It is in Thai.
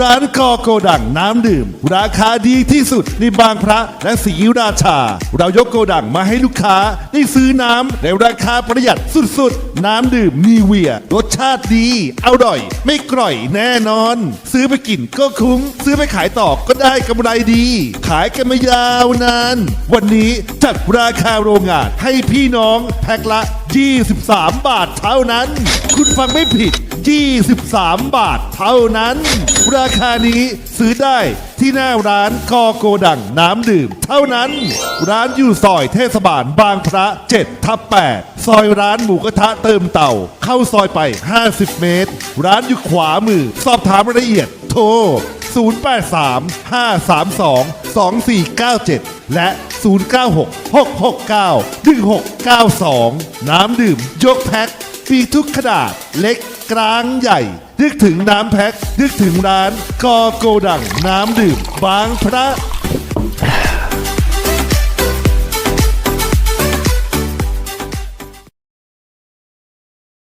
ร้านกอโกดังน้ำดื่ม ราคาดีที่สุดในบางพระและศรีราชา เรายกโกดังมาให้ลูกค้าได้ซื้อน้ำในราคาประหยัดสุดๆ น้ำดื่มนีเวีย รสชาติดีอร่อย ไม่กร่อยแน่นอน ซื้อไปกินก็คุ้ม ซื้อไปขายต่อก็ได้กำไรดี ขายกันมายาวนาน วันนี้จัดราคาโรงงานให้พี่น้องแพ็คละ 23 บาทเท่านั้น คุณฟังไม่ผิด23 บาทเท่านั้น ราคานี้ซื้อได้ที่หน้าร้านกอโกดังน้ำดื่ม เท่านั้น ร้านอยู่ซอยเทศบาลบางพระ7ทับ8ซอยร้านหมูกระทะเติมเต่า เข้าซอยไป 50 เมตร ร้านอยู่ขวามือ สอบถามรายละเอียดโทร 083 532 2497 และ 096 669 1692 น้ำดื่มยกแพ็คมีทุกขนาดเล็ก กลางใหญ่ นึกถึงน้ำแพ็คนึกถึงร้านกอโกดังน้ำดื่มบางพระ